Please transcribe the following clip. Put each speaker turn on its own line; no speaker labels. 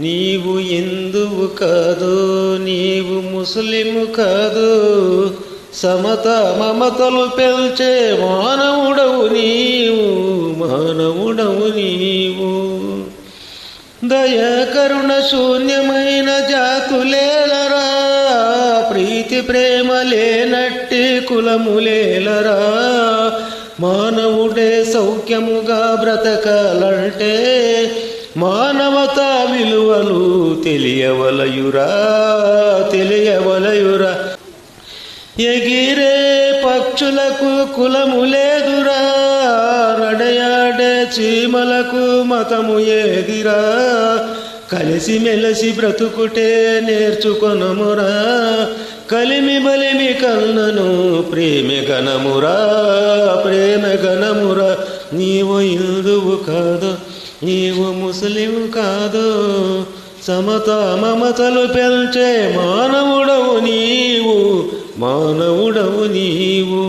నీవు హిందువు కాదు నీవు ముస్లిము కాదు. సమత మమతలు పెల్చే మానవుడవు నీవు మానవుడవు నీవు. దయాకరుణ శూన్యమైన జాతులేలరా ప్రీతి ప్రేమ లేనట్టి కులములేలరా. మానవుడే సౌఖ్యముగా బ్రతకాలంటే మానవత విలువలు తెలియవలయురా తెలియవలయురా. ఎగిరే పక్షులకు కులము లేదురా నడయాడే చీమలకు మతము ఏదిరా. కలిసి మెలిసి బ్రతుకుటే నేర్చుకొనమురా. కలిమి బలిమి కన్నను ప్రేమ గణమురా ప్రేమ గణమురా నీవు హిందువు కాదు నీవు ముస్లిం కాదు సమత మమతలు పెంచే మానవుడవు నీవు మానవుడవు నీవు.